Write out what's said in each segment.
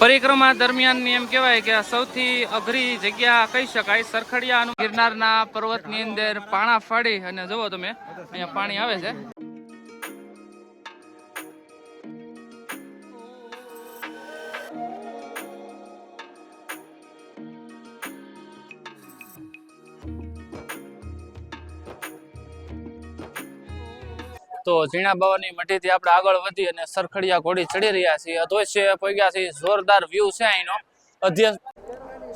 પરિક્રમા દરમિયાન એમ કહેવાય કે સૌથી અઘરી જગ્યા કહી શકાય. સરખડિયા ગિરનારના પર્વતની અંદર પાણા ફાડી અને જુઓ તમે, અહીંયા પાણી આવે છે. તો ઝીણા બાવાની મઢીથી આપણે આગળ વધી અને સરખડિયા ઘોડી ચડી રહ્યા છીએ. અધોશ્ય પગ્યા છીએ. જોરદાર વ્યૂ છે અહીંનો. અધ્યક્ષ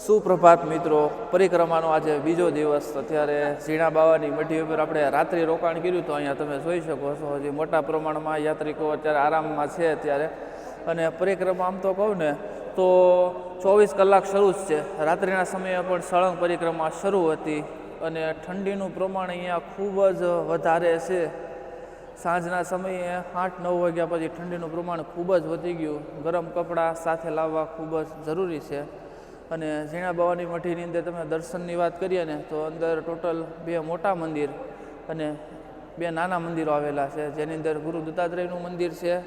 સુપ્રભાત મિત્રો, પરિક્રમાનો આજે બીજો દિવસ. અત્યારે ઝીણા બાવાની મઢી ઉપર આપણે રાત્રિ રોકાણ કર્યું તો અહીંયા તમે જોઈ શકો છો. હજી મોટા પ્રમાણમાં યાત્રિકો અત્યારે આરામમાં છે અત્યારે. અને પરિક્રમા આમ તો કહું ને, તો ચોવીસ કલાક શરૂ જ છે. રાત્રિના સમયે પણ સળંગ પરિક્રમા શરૂ હતી. અને ઠંડીનું પ્રમાણ અહીંયા ખૂબ જ વધારે છે. સાંજના સમયે આઠ નવ વાગ્યા પછી ઠંડીનું પ્રમાણ ખૂબ જ વધી ગયું. ગરમ કપડાં સાથે લાવવા ખૂબ જ જરૂરી છે. અને ઝીણા બાવાની મઠીની અંદર તમે દર્શનની વાત કરીએ ને, તો અંદર ટોટલ બે મોટા મંદિર અને બે નાના મંદિરો આવેલા છે. જેની અંદર ગુરુ દત્તાત્રેયનું મંદિર છે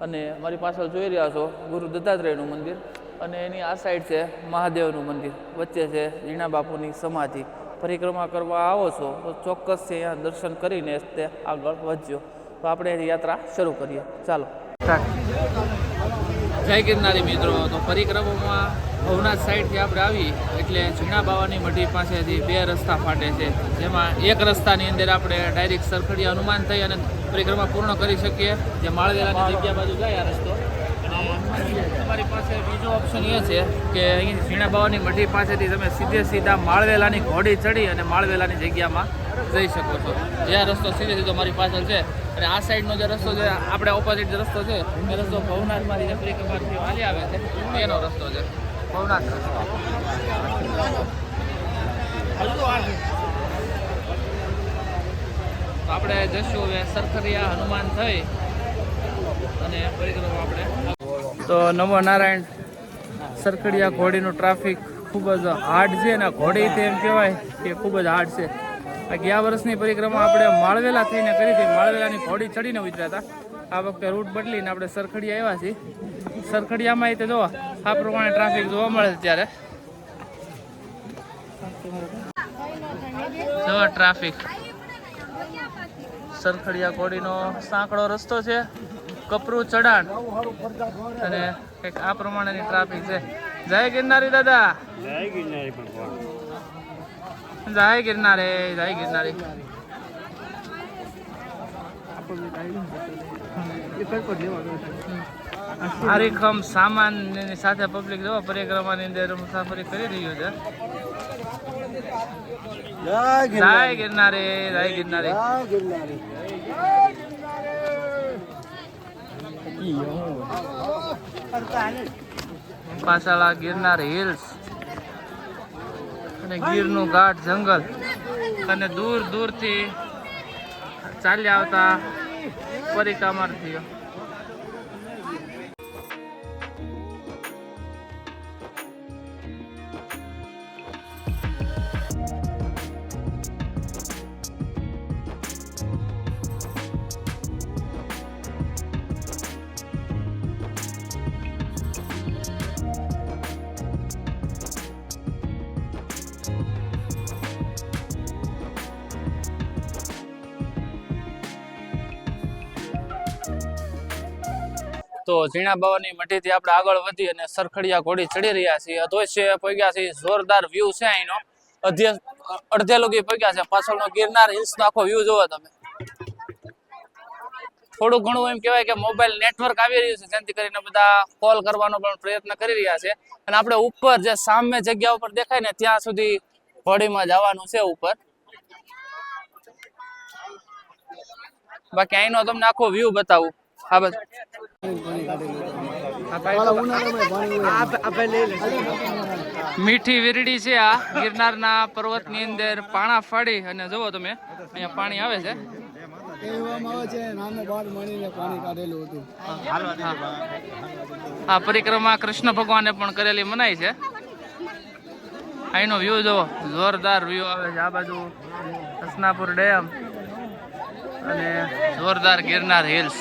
અને મારી પાછળ જોઈ રહ્યા છો, ગુરુ દત્તાત્રેયનું મંદિર અને એની આ સાઈડ છે મહાદેવનું મંદિર. વચ્ચે છે ઝીણા બાપુની સમાધિ. પરિક્રમા કરવા આવો છો, તો ચોક્કસ અહીંયા દર્શન કરીને તે આગળ વધજો. તો આપણે યાત્રા શરૂ કરીએ. ચાલો. જય ગિરનારી મિત્રો, તો પરિક્રમામાં ભવનાથ સાઈડથી આપણે આવી, એટલે ઝીણા બાવાની મઢી પાસેથી બે રસ્તા ફાટે છે. જેમાં એક રસ્તાની અંદર આપણે ડાયરેક્ટ સરખડી હનુમાન થઈ અને પરિક્રમા પૂર્ણ કરી શકીએ. જે માળવેલાની જગ્યા બાજુ જાય આ રસ્તો. અને તમારી પાસે બીજો ઓપ્શન એ છે કે અહીં ઝીણા બાવાની મઢી પાસેથી તમે સીધે સીધા માળવેલાની ઘોડી ચડી અને માળવેલાની જગ્યામાં જઈ શકો છો. જે આ રસ્તો સીધે સીધો મારી પાછળ છે અને આ સાઈડનો જે રસ્તો છે, આપણે ઓપોઝિટ જે રસ્તો છે, એ રસ્તો ભવનાથમાંથી જે પરિક્રમાથી વાલી આવે છે, એનો રસ્તો છે. ભવનાથ રસ્તો. આપણે જશું હવે સરખરિયા હનુમાન થઈ અને પરિક્રમા આપણે તો નમો નારાયણ સરખડિયા ઘોડીનું ટ્રાફિક ખૂબ જ હાર્ડ છે અને ઘોડી તેમ કહેવાય કે ખૂબ જ હાર્ડ છે. આ ગયા વર્ષની પરિક્રમા આપણે માળવેલા થઈને કરી હતી. માળવેલાની ઘોડી ચડીને ઉતર્યા હતા. આ વખતે રૂટ બદલીને આપણે સરખડિયા આવ્યા છીએ. સરખડિયામાં તો જોવા, આ પ્રમાણે ટ્રાફિક જોવા મળે ત્યારે જો ટ્રાફિક સરખડિયા ઘોડીનો સાંકડો રસ્તો છે. કપરું ચડાણ અને કંઈક આ પ્રમાણેની ટ્રાફિક છે. જય ગિરનારી દાદા. જય ગિરનારી જય ગિરનારે જય ગિરનારી. આરીખમ સામાનની સાથે પબ્લિક જો પરિક્રમાની અંદર મુસાફરી કરી રહ્યું છે. જય જય ગિરનારે. જય ગિરનારે. પાછળ ગિરનાર હિલ્સ અને ગીરનું ગાઢ જંગલ. અને દૂર દૂરથી ચાલ્યા આવતા પરિક્રમાર્થીઓ તો ઝીણા બાવાની મઢીથી આપણે આગળ વધી અને સરખડિયા ઘોડી ચડી રહ્યા છીએ. અધોશ્ય પગ્યા છીએ જોરદાર વ્યૂ છે અહીંનો. અડધે લોકો પગ્યા છે. પાછળનો ગિરનાર હિલ્સનો આખો વ્યૂ જોવો તમે. થોડું ઘણું એમ કહેવાય કે મોબાઈલ નેટવર્ક આવી રહ્યું છે જેથી કરીને બધા કોલ કરવાનો પણ પ્રયત્ન કરી રહ્યા છે. અને આપણે ઉપર જે સામે જગ્યા ઉપર દેખાય ને, ત્યાં સુધી ઘોડીમાં જવાનું છે ઉપર. બાકી અહીંનો તમને આખો વ્યૂ બતાવું. આ બધું મીઠી વીરડી છે આ. ગિરનારના પર્વતની અંદર પાણા ફાડી અને જુઓ તમે, અહીંયા પાણી આવે છે. આ પરિક્રમા કૃષ્ણ ભગવાને પણ કરેલી મનાય છે. અહીંનો વ્યૂ જુઓ, જોરદાર વ્યૂ આવે છે આ બાજુ હસનાપુર ડેમ અને જોરદાર ગિરનાર હિલ્સ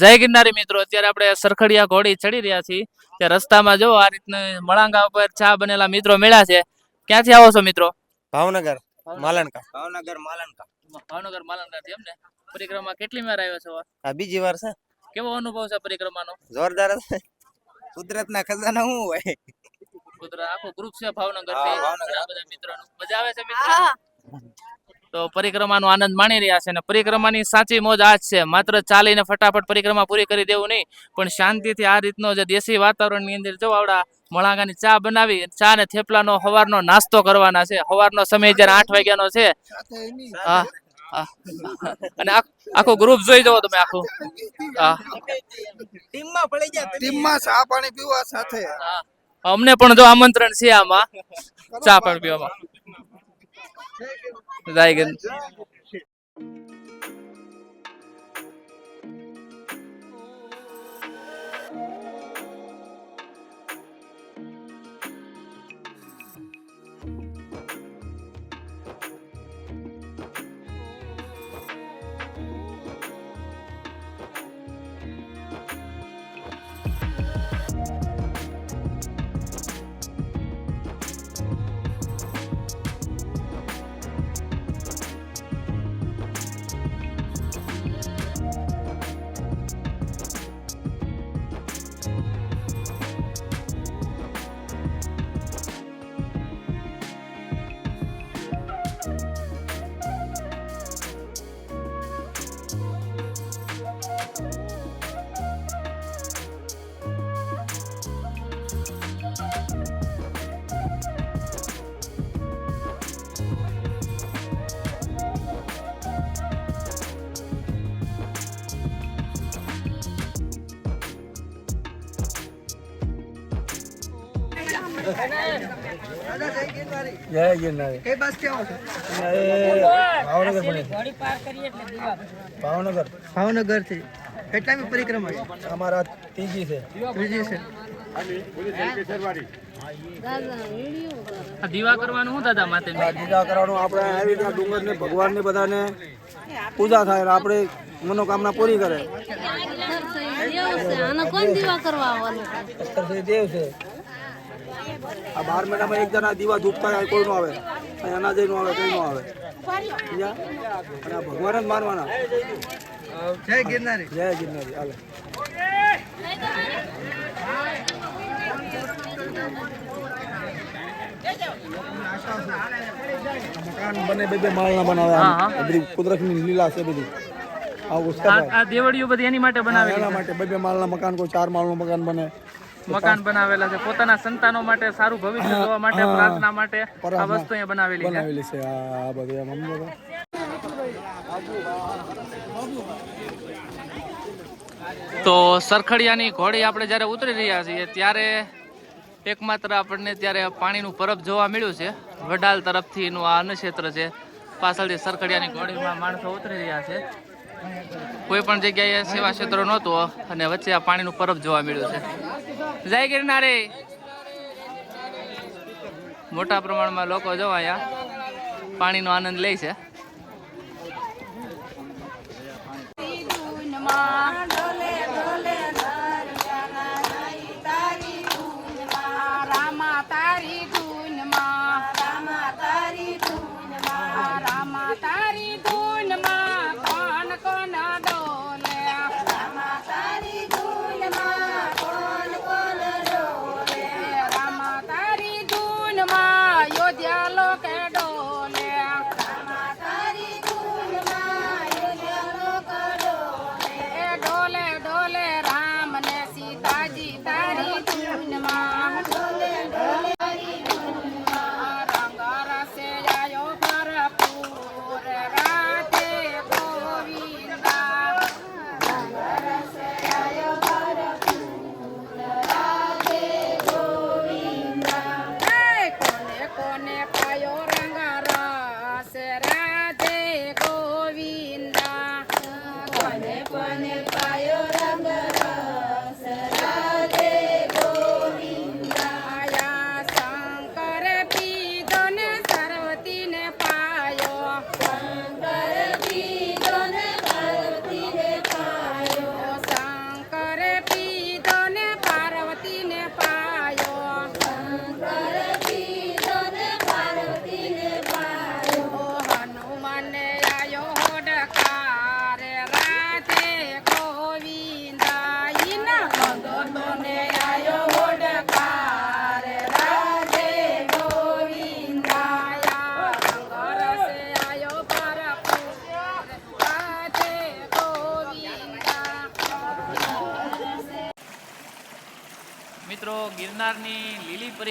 જય ગિરનારી મિત્રો અત્યારે આપણે સરખડિયા ઘોડી ચડી રહ્યા છીએ. ત્યાં રસ્તામાં જો આ રીતના મળાંગા ઉપર ચા બનેલા મિત્રો મળ્યા છે. ક્યાંથી આવો છો મિત્રો? ભાવનગર માલણકા. ભાવનગર માલણકા. ભાવનગર માલણકા એમ ને પરિક્રમા કેટલી વાર આવ્યો છો? આ બીજી વાર છે. કેવો અનુભવ છે પરિક્રમાનો? જોરદાર છે. કુદરતના ખજાના શું હોય. કુદરત આખું ગ્રુપ છે ભાવનગર. થી બધા મિત્રોનું. મજા આવે છે મિત્રો? તો પરિક્રમાનો આનંદ માણી રહ્યા છે અને પરિક્રમાની સાચી મોજ આ જ છે. માત્ર ચાલીને ફટાફટ પરિક્રમા પૂરી કરી દેવું નહીં પણ શાંતિથી આ રીતનો જે દેશી વાતાવરણની અંદર જો આવડા મળાંગાની ચા બનાવી ચા ને થેપલાનો હવારનો નાસ્તો કરવાના છે. સવારનો સમય જ્યારે આઠ વાગ્યાનો છે. અને આખો આખું ગ્રુપ જોઈ જવો તમે આખું. ટીમમાં પડી ગયા ટીમમાં ચા પાણી પીવા સાથે. અમને પણ જો આમંત્રણ છે આમાં ચા પણ પીવામાં. જય જય ગિરનારી. કઈ બસ કેવો ભાવનગર ભાવનગર. ભાવનગરથી કેટલામી પરિક્રમા છે? અમારા ત્રીજી છે. ત્રીજી છે. દીવા કરવાનું હું દાદા માતે પૂજા કરવાનું આપણે આવી રીતના ડુંગર ને ભગવાન ને બધાને પૂજા થાય આપણે મનોકામના પૂરી કરે. આને કોણ દીવા કરવા આવવાનું? અસ્તરશ્રી દેવ છે. આ બાર મહિનામાં એક જણા દીવા ધૂપતા થાય કોઈ નો આવે. અનાજય અનાજ નો આવે કઈ નો આવે. અને આ ભગવાન જ માનવાના. જય ગિરનારી. જય ગિરનારી હાલે. મકાન બને બે બે માળના બનાવે કુદરત. બધી કુદરતની લીલા છે બધી. આ દેવડીઓ બધી એની માટે બનાવે એના માટે બે બે માળના મકાન કોઈ ચાર માળનું મકાન બને. મકાન બનાવેલા છે. પોતાના સંતાનો માટે સારું ભવિષ્ય જોવા માટે પ્રાર્થના માટે આ વસ્તુ અહીંયા બનાવેલી છે. બનાવેલી છે. આ બધી સમજો તો. તો સરખડિયાની ઘોડી આપણે જ્યારે ઉતરી રહ્યા છીએ ત્યારે એકમાત્ર આપણને ત્યારે પાણીનું પરબ જોવા મળ્યું છે. વડાલ તરફથીનું આ અન્નક્ષેત્ર છે. પાછળથી સરખડિયાની ઘોડીમાં માણસો ઉતરી રહ્યા છે. કોઈ પણ જગ્યાએ સેવા ક્ષેત્ર નહોતું અને વચ્ચે આ પાણીનું પરબ જોવા મળ્યું છે. જય ગિરનારે. મોટા પ્રમાણમાં લોકો જો અહીંયા પાણીનો આનંદ લે છે. તારી ધૂનમાં. ડોલે ડોલે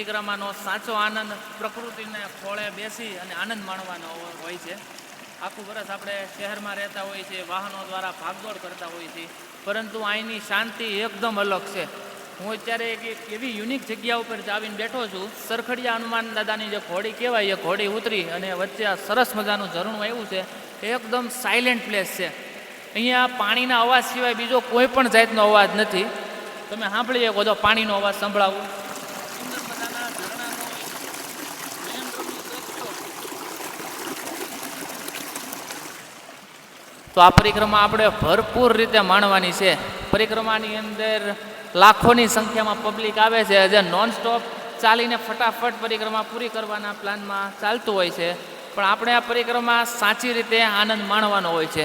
પરિક્રમાનો સાચો આનંદ પ્રકૃતિને ખોળે બેસી અને આનંદ માણવાનો હોય છે. આખું વર્ષ આપણે શહેરમાં રહેતા હોઈએ છીએ વાહનો દ્વારા ભાગદોડ કરતા હોઈએ છીએ પરંતુ અહીંની શાંતિ એકદમ અલગ છે. હું અત્યારે એક એવી યુનિક જગ્યા ઉપર આવીને બેઠો છું. સરખડિયા હનુમાન દાદાની જે ઘોડી કહેવાય, એ ઘોડી ઉતરી અને વચ્ચે આ સરસ મજાનું ઝરણું આવ્યું છે. એકદમ સાયલેન્ટ પ્લેસ છે. અહીંયા પાણીના અવાજ સિવાય બીજો કોઈ પણ જાતનો અવાજ નથી. તમે સાંભળી શકો છો, પાણીનો અવાજ સંભળાવો સુંદર મજાના ઝરણાનો નયનરમ્ય દ્રશ્યો. તો આ પરિક્રમા આપણે ભરપૂર રીતે માણવાની છે. પરિક્રમાની અંદર લાખોની સંખ્યામાં પબ્લિક આવે છે. જે નોન સ્ટોપ ચાલીને ફટાફટ પરિક્રમા પૂરી કરવાના પ્લાનમાં ચાલતું હોય છે. પણ આપણે આ પરિક્રમા સાચી રીતે આનંદ માણવાનો હોય છે.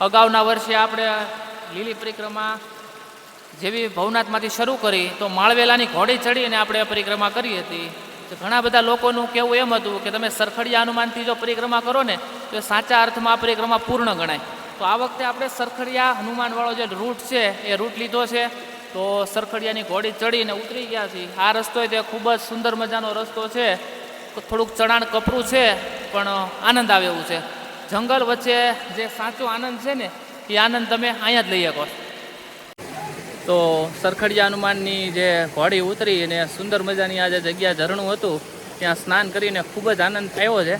અગાઉના વર્ષે આપણે લીલી પરિક્રમા જેવી ભવનાથમાંથી શરૂ કરી, તો માળવેલાની ઘોડી ચડીને આપણે પરિક્રમા કરી હતી. ઘણા બધા લોકોનું કહેવું એમ હતું કે તમે સરખડિયા હનુમાનથી જો પરિક્રમા કરો ને, તો સાચા અર્થમાં આ પરિક્રમા પૂર્ણ ગણાય. તો આ વખતે આપણે સરખડિયા હનુમાનવાળો જે રૂટ છે, એ રૂટ લીધો છે. તો સરખડિયાની ઘોડી ચડીને ઉતરી ગયા છીએ. આ રસ્તો તે ખૂબ જ સુંદર મજાનો રસ્તો છે. થોડુંક ચઢાણ કપરું છે, પણ આનંદ આવે એવું છે. જંગલ વચ્ચે જે સાચો આનંદ છે ને, એ આનંદ તમે અહીંયા જ લઈ શકો. તો સરખડિયા હનુમાનની જે ઘોડી ઉતરી અને સુંદર મજાની આ જે જગ્યા ઝરણું હતું, ત્યાં સ્નાન કરીને ખૂબ જ આનંદ થયો છે.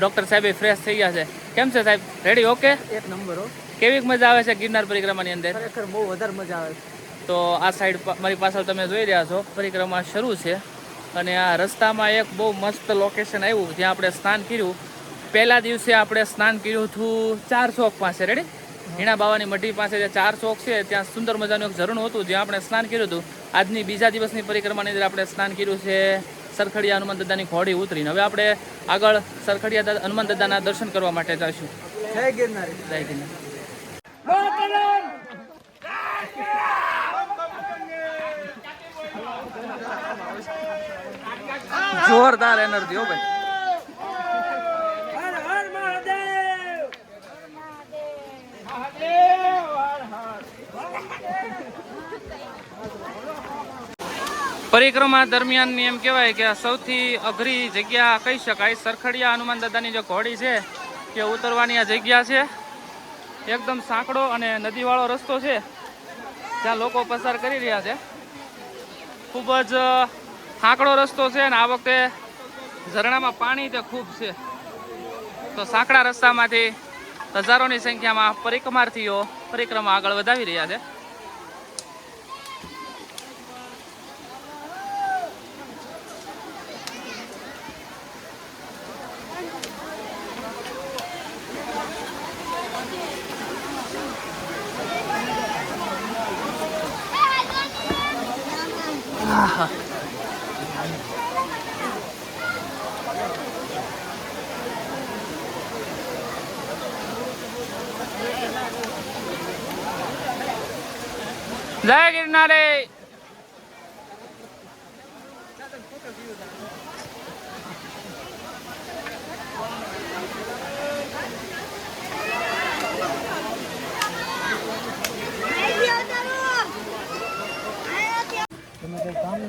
ડૉક્ટર સાહેબ ફ્રેશ થઈ ગયા છે. કેમ છે સાહેબ? રેડી ઓકે એક નંબર હો. કેવી મજા આવે છે ગિરનાર પરિક્રમાની અંદર? ખરેખર બહુ વધારે મજા આવે તો આ સાઈડ મારી પાછળ તમે જોઈ રહ્યા છો. પરિક્રમા શરૂ છે. અને આ રસ્તામાં એક બહુ મસ્ત લોકેશન આવ્યું જ્યાં આપણે સ્નાન કર્યું. પહેલા દિવસે આપણે સ્નાન કર્યું હતું ચાર ચોક પાસે રેડી હીણા બાવાની મઢી પાસે જે ચાર ચોક છે ત્યાં સુંદર મજાનું એક ઝરણું હતું જ્યાં આપણે સ્નાન કર્યું હતું. આજની બીજા દિવસની પરિક્રમાની અંદર આપણે સ્નાન કર્યું છે. સરખડિયા હનુમાન દાદાની ઘોડી ઉતરીને. હવે આપણે આગળ સરખડિયા દાદા હનુમાન દાદાના દર્શન કરવા માટે જઈશું. જય ગિરનાર. જય ગિરનાર. જોરદાર એનર્જી હો ભાઈ. પરિક્રમા દરમિયાન એમ કહેવાય કે સૌથી અઘરી જગ્યા કહી શકાય. સરખડિયા હનુમાન દાદાની જે ઘોડી છે કે ઉતરવાની આ જગ્યા છે. એકદમ સાંકડો અને નદીવાળો રસ્તો છે. જ્યાં લોકો પસાર કરી રહ્યા છે. ખૂબ જ સાંકડો રસ્તો છે અને આ વખતે ઝરણામાં પાણી તે ખૂબ છે. તો સાંકડા રસ્તામાંથી હજારોની સંખ્યામાં પરિક્રમાર્થીઓ પરિક્રમા આગળ વધાવી રહ્યા છે. જય ગિરનારી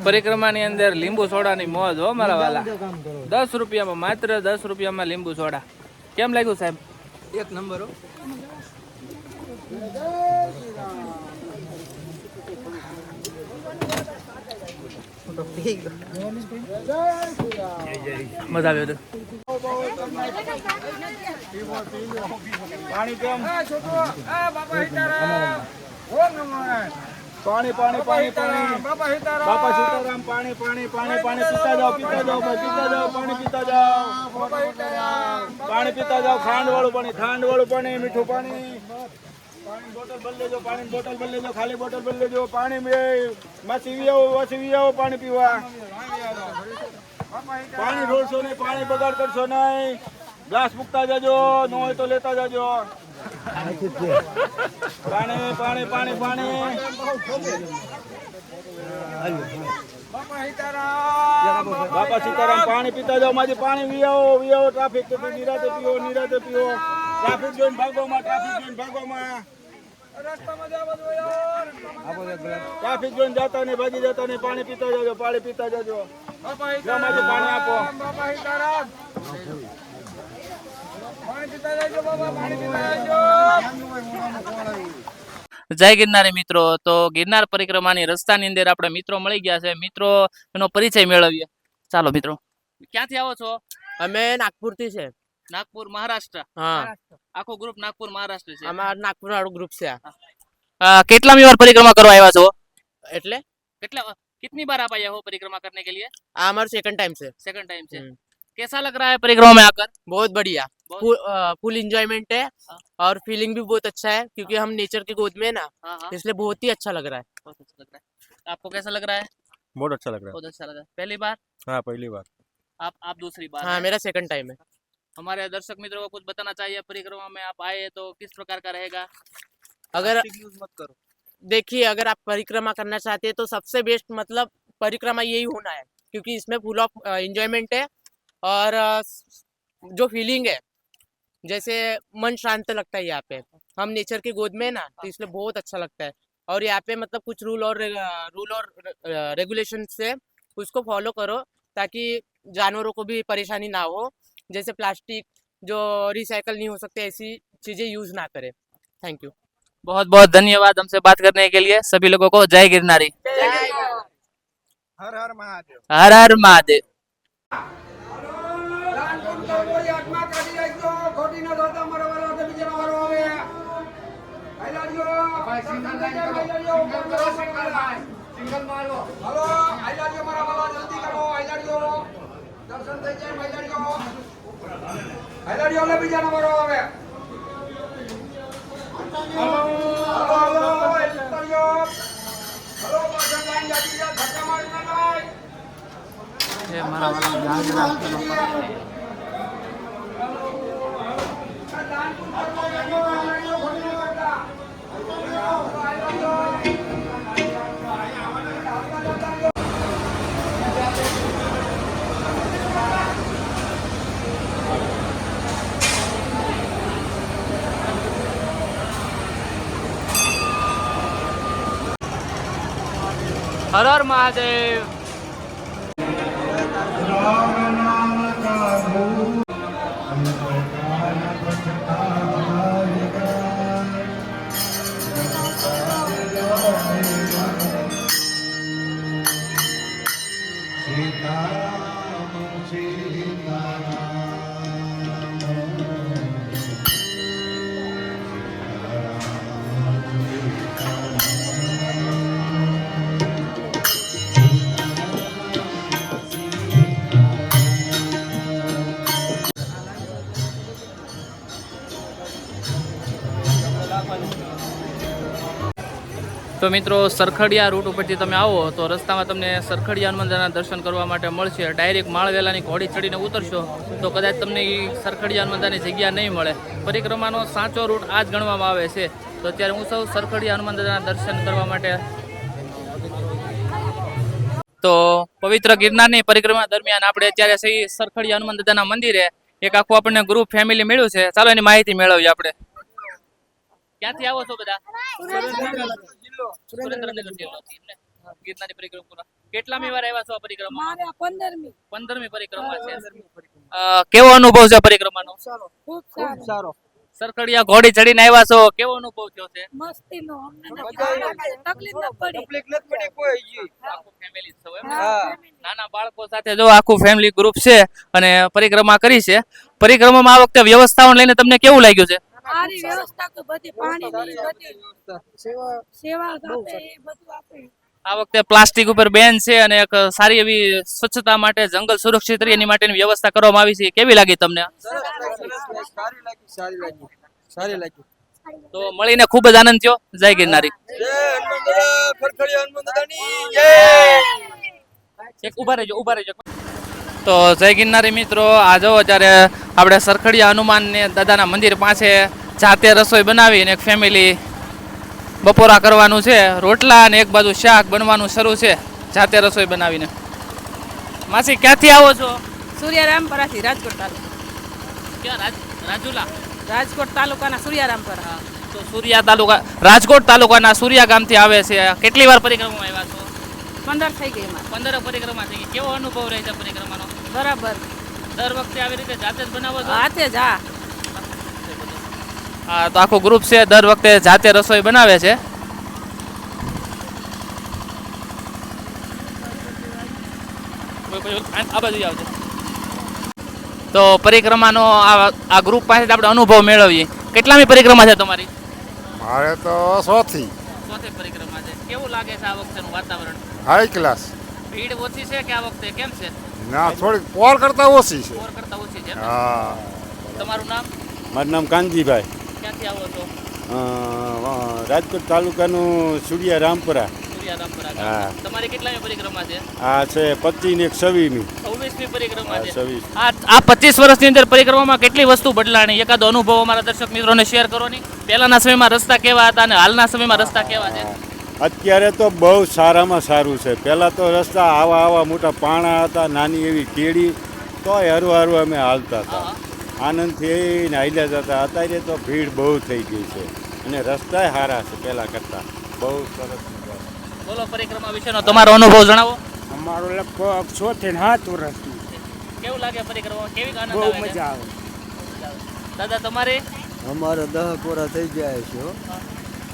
પરિક્રમાની અંદર લીંબુ સોડાની મોજ હો મારા વાલા. દસ રૂપિયામાં માત્ર દસ રૂપિયામાં લીંબુ સોડા. કેમ લાગ્યું સાહેબ? એક નંબર હો. મજા આવ્યો હતો. પાણી કેમ પાણી પાણી પાણી પાણી. બાપા સીતારામ. પાણી પાણી પાણી પાણી. પીતા જાઓ પીતા જાઓ પીતા જાઓ પાણી પીતા જાઓ. પાણી પીતા જાઓ ખાંડ વાળું પાણી ખાંડ વાળું પાણી મીઠું પાણી. પાણી બોટલ ભરી લેજો પાણી બોટલ ભરી લેજો ખાલી બોટલ ભરી લેજો. પાણી માસી વી આવો વાસી વી આવો પાણી પીવા. પાણી ઢોળશો નહીં પાણી બગાડ કરશો નહીં. ગ્લાસ મૂકતા જજો ન હોય તો લેતા જજો. પાણી પાણી પાણી પાણી બાપા સીતારામ પાણી પીતા જાઓ, માજી પાણી વિયાવો વિયાવો ટ્રાફિક તો નિરાતે પીવો નિરાતે પીવો. ટ્રાફિક જોઈને ભાગોમાં ટ્રાફિક જોઈને ભાગોમાં. ટ્રાફિક જોઈને જતા નહીં, ભાગી જતા નહીં, પાણી પીતા જજો, પાણી પીતા જજો. પાણી આપો. જય ગિરનારી મિત્રો તો ગિરનાર પરિક્રમાની રસ્તાની અંદર આપણે મિત્રો મળી ગયા છે મિત્રો એનો પરિચય મેળવીએ ચાલો મિત્રો ક્યાંથી આવો છો અમે નાગપુરથી છે નાગપુર મહારાષ્ટ્ર હા આખો ગ્રુપ નાગપુર મહારાષ્ટ્ર છે અમારા નાગપુર વાળું ગ્રુપ છે આ. અ, કેટલામી વાર પરિક્રમા કરવા આવ્યા છો એટલે કેટલા कितनी बार आप आए हो परिक्रमा करने के लिए આ અમારું સેકન્ડ ટાઈમ છે सेकंड टाइम से हम्म। कैसा लग रहा है परिक्रमा में आकर बहुत बढ़िया बहुत- फुल फुल इंजॉयमेंट है हाँ। और फीलिंग भी बहुत अच्छा है क्योंकि हम नेचर की गोद में है ना हाँ हाँ। इसलिए बहुत ही अच्छा लग रहा है। बहुत अच्छा लग रहा है। आपको कैसा लग रहा है? बहुत अच्छा लग बहुत अच्छा लगा पहली बार? हाँ पहली बार। आप आप दूसरी बार हाँ मेरा सेकंड टाइम है। हमारे दर्शक मित्रों को कुछ बताना चाहिए? परिक्रमा में आप आए तो किस प्रकार का रहेगा? अगर यूज़ मत करो। देखिए अगर आप परिक्रमा करना चाहते हैं तो सबसे बेस्ट मतलब परिक्रमा यही होना है क्योंकि इसमें फुल ऑफ़ इंजॉयमेंट है और जो फीलिंग है जैसे मन शांत लगता है यहाँ पे। हम नेचर के गोद में ना हाँ, तो इसलिए हाँ। बहुत अच्छा लगता है। और यहाँ पे मतलब कुछ रूल और रूल और रेगुलेशन से उसको फॉलो करो ताकि जानवरों को भी परेशानी ना हो। जैसे प्लास्टिक जो रिसाइकल नहीं हो सकते ऐसी चीज़ें यूज़ ना करें। Thank you. बहुत बहुत धन्यवाद हमसे बात करने के लिए। सभी लोगों को जय गिरनारी। हर हर महादेव। हर हर महादेव। હલાડી ઓલે બીજા નંબર આવે. હલો હલો હલો હલો પાછળ લાઈન જાતી જા ધક્કા મારી ના લાઈ એ મારા વાળા ધ્યાન રાખતો હલો હલો. દાન કુન કરતો હર હર મહાદેવ. તો મિત્રો સરખડિયા રૂટ ઉપરથી તમે આવો તો રસ્તામાં તમને સરખડિયા હનુમાનદાના દર્શન કરવા માટે મળશે. ડાયરેક્ટ માળવેલાની ઘોડી ચડીને ઉતરશો તો કદાચ તમને એ સરખડિયા હનુમાનદાની જગ્યા નહીં મળે. પરિક્રમાનો સાચો રૂટ આ જ ગણવામાં આવે છે. તો અત્યારે હું સૌ સરખડિયા હનુમાનદાના દર્શન કરવા માટે તો પવિત્ર ગિરનારની પરિક્રમા દરમિયાન આપણે અત્યારે સહી સરખડિયા હનુમાન દાદાના મંદિરે એક આખું આપણને ગ્રુપ ફેમિલી મળ્યું છે. ચાલો એની માહિતી મેળવીએ આપણે. ક્યાંથી આવો છો બધા? સુરેન્દ્રનગર. જિલ્લોથી એમને? ગિરનારની પરિક્રમા કેટલામી વાર આવ્યા છો આ પરિક્રમા પંદરમી. પંદરમી પરિક્રમા છે. કેવો અનુભવ છે પરિક્રમાનો? ખૂબ સારો. સરખડિયા ઘોડી ચડીને આવ્યા છો. કેવો અનુભવ થયો છે? મસ્તી નો તકલીફ ન પડી. આખું ફેમિલી છો એમ નાના બાળકો સાથે જો આખું ફેમિલી ગ્રુપ છે અને પરિક્રમા કરી છે. પરિક્રમામાં આ વખતે વ્યવસ્થાઓને લઈને તમને કેવું લાગ્યું છે? સારી વ્યવસ્થા તો બધી પાણી ની બધી સેવા આપે એ બધું આપે. આ વખતે પ્લાસ્ટિક ઉપર બેન છે અને એક સારી એવી સ્વચ્છતા માટે જંગલ સુરક્ષિત રહે એની માટેની વ્યવસ્થા કરવામાં આવી છે. કેવી લાગી તમને? તો મળીને ખૂબ જ આનંદ થયો. જય ગિરનારી. એક ઊભા રહેજો ઊભા રહેજો. તો જય ગિરનારી મિત્રો આ જો અત્યારે આપણે સરખડિયા હનુમાનને દાદાના મંદિર પાસે જાતે રસોઈ બનાવીને એક ફેમિલી બપોરા કરવાનું છે. રોટલા અને એક બાજુ શાક બનવાનું શરૂ છે જાતે રસોઈ બનાવીને. માસી ક્યાંથી આવો છો? સૂર્યારામપરાથી રાજકોટ તાલુકા. ક્યાં? રાજુલા? રાજકોટ તાલુકાના સૂર્યારામપરા તો સૂર્યા તાલુકા રાજકોટ તાલુકાના સૂર્યા ગામથી આવે છે. કેટલી વાર પરિક્રમા આવ્યા છો? પંદર થઈ ગઈ એમાં. પંદર પરિક્રમા થઈ ગઈ. કેવો અનુભવ રહે છે પરિક્રમાનો? બરાબર. દર વખતે આવી રીતે જાતે જ બનાવો છો? હાથે જ હા. હા તો આખું ગ્રુપ છે દર વખતે જાતે રસોઈ બનાવે છે? આ બાજુ આવજો. તો પરિક્રમાનો આ આ ગ્રુપ પાસેથી આપણે અનુભવ મેળવીએ. કેટલામી પરિક્રમા છે તમારી? મારે તો સોથી. ચોથી પરિક્રમા છે. કેવું લાગે છે આ વખતેનું વાતાવરણ? હાઈ ક્લાસ ભીડ ઓછી છે કે આ વખતે? કેમ છે? ના થોડીક પોર કરતા ઓછી છે. પોર કરતા ઓછી છે હા. તમારું નામ? મારું નામ કાનજીભાઈ. ક્યાંથી આવો છો? રાજકોટ તાલુકાનું સુડિયા રામપુરા. હા. તમારી કેટલામી પરિક્રમા છે? આ છે પચીસ ને એક છવ્વીસમી. છવ્વીસમી પરિક્રમા છે. છવ્વીસ. આ આ પચીસ વર્ષની અંદર પરિક્રમામાં કેટલી વસ્તુ બદલાણી? એકાદો અનુભવ અમારા દર્શક મિત્રોને શેર કરો ની. પહેલાના સમયમાં રસ્તા કેવા હતા અને હાલના સમયમાં રસ્તા કેવા છે? અત્યારે તો બહુ સારામાં સારું છે. પહેલાં તો રસ્તા આવા આવા મોટા પાણા હતા નાની એવી કેડી તોય હરું હરું અમે હાલતા હતા. આનંદથી ને હાલ્યા જતા. અત્યારે તો ભીડ બહુ થઈ ગઈ છે અને રસ્તાય સારા છે પહેલાં કરતાં. બહુ સરસ બોલો પરિક્રમા વિશેનો તમારો અનુભવ જણાવો. અમારો લગભગ સો થી સાત વર્ષનું કેવું લાગે પરિક્રમા કેવી આનંદ બહુ આવે મજા આવે. દાદા તમારે? અમારે દહ કોરા થઈ ગયા છે હો.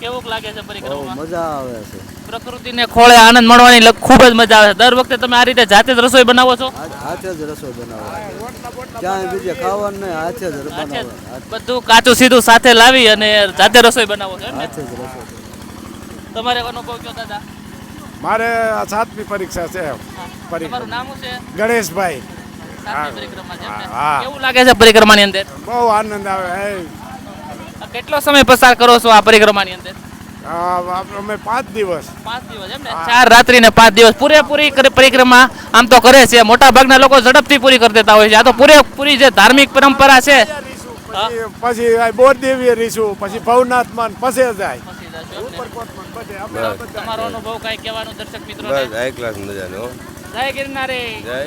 કેવું લાગે છે પરિક્રમા મજા આવે છે. પ્રકૃતિને ખોળે આનંદ મળવાની ખૂબ જ મજા આવે છે. દર વખતે તમે આ રીતે જાતે જ રસોઈ બનાવો છો? હાથ- જ રસોઈ બનાવો ક્યાંય બીજે ખાવાનું નહીં હાથે જ બનાવે બધું કાચું સીધું સાથે લાવી અને જાતે રસોઈ બનાવો છો હાથે જ રસોઈ તમારે અનુભવ કયો દાદા? મારે આ સાતમી પરીક્ષા છે તમારું નામ છે? ગણેશભાઈ. પરિક્રમા છે હા. કેવું લાગે છે પરિક્રમાની અંદર? બહુ આનંદ આવે. કેટલો સમય પસાર કરો છો આ પરિક્રમાની અંદર? અમે પાંચ દિવસ. પાંચ દિવસ એમ ને? ચાર રાત્રિ ને પાંચ દિવસ પૂરેપૂરી પરિક્રમા આમ તો કરે છે. મોટા ભાગના લોકો ઝડપથી પૂરી કરી દેતા હોય છે. આ તો પૂરેપૂરી જે ધાર્મિક પરંપરા છે. પછી બોરદેવીએ રહીશું પછી ભવનાથમાં પછી જાય. તમારો અનુભવ કઈ કહેવાનું દર્શક મિત્રો હાઈ ક્લાસ મજાનો જય ગિરનારે. જય.